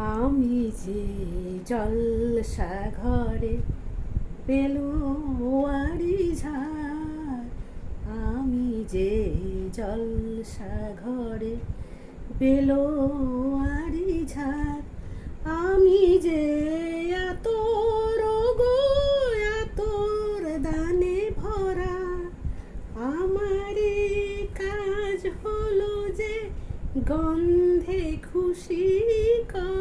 আমি যে জলসা ঘরে পেলোয়ারি ঝাড়, আমি যে জলসা ঘরে বেলোয়ারি ঝাড়, আমি যে এত রোগ এতর দানে ভরা, আমারে কাজ হলো যে গন্ধে খুশি করা।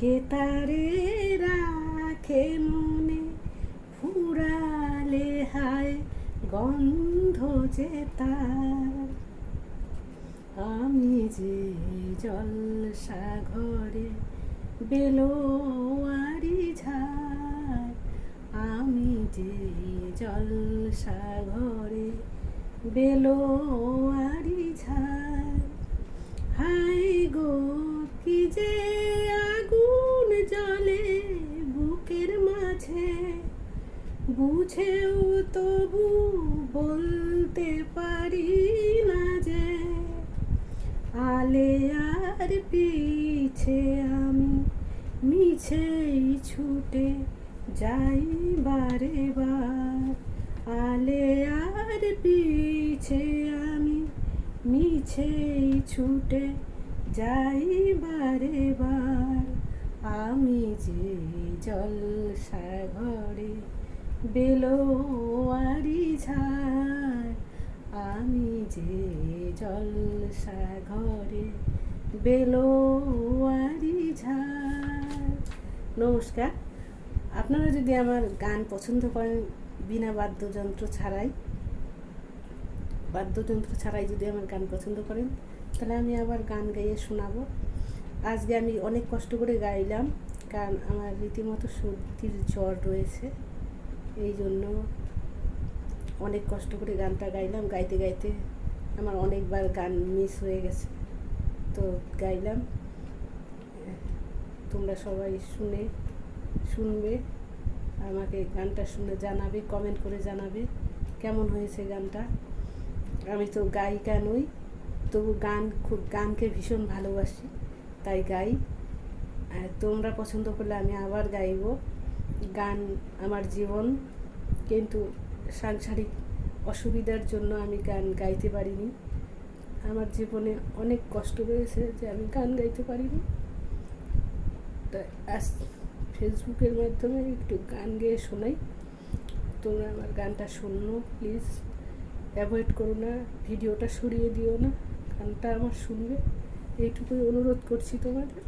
কে তারে রাখে মনে, ফুরালে হায় গন্ধ যে তার। আমি যে জলসা ঘরে বেলোয়ারি ঝাড়, আমি যে জলসা ঘরে বেলোয়ারি ঝাড়। বুকের মাঝে। বুঝেও তবু বলতে পারি না যে, আলে আর পিছে আমি মিছেই ছুটে যাই বারে বার। আলে আর পিছে আমি মিছেই ছুটে যাই বারে বার। আমি যে জলসা ঘরে বেলোয়ারি ঝাড়। আমি যে জলসা ঘরে বেলোয়ারি ঝাড়। নমস্কার। আপনারা যদি আমার গান পছন্দ করেন বিনা বাদ্যযন্ত্র ছাড়াই বাদ্যযন্ত্র ছাড়াই যদি আমার গান পছন্দ করেন, তাহলে আমি আবার গান গাইয়ে শোনাবো। আজকে আমি অনেক কষ্ট করে গাইলাম। কারণ আমার রীতিমতো সর্দির জ্বর রয়েছে। এই জন্য অনেক কষ্ট করে গানটা গাইলাম। গাইতে গাইতে আমার অনেকবার গান মিস হয়ে গেছে। তো গাইলাম। তোমরা সবাই শুনে, শুনবে। আমাকে গানটা শুনে জানাবে কমেন্ট করে জানাবে কেমন হয়েছে গানটা। আমি তো গায়িকা নই, তবু গান খুব, গানকে ভীষণ ভালোবাসি, তাই গাই। তোমরা পছন্দ করলে আমি আবার গাইব গান আমার জীবন। কিন্তু সাংসারিক অসুবিধার জন্য আমি গান গাইতে পারিনি। আমার জীবনে অনেক কষ্ট রয়েছে যে আমি গান গাইতে পারিনি। তাই আজ ফেসবুকের মাধ্যমে একটু গান গেয়ে শোনাই। তোমরা আমার গানটা শুনো প্লিজ অ্যাভয়েড করো না, ভিডিওটা সরিয়ে দিও না, গানটা আমার শুনবে। এইটুকুই অনুরোধ করছি তোমাদের।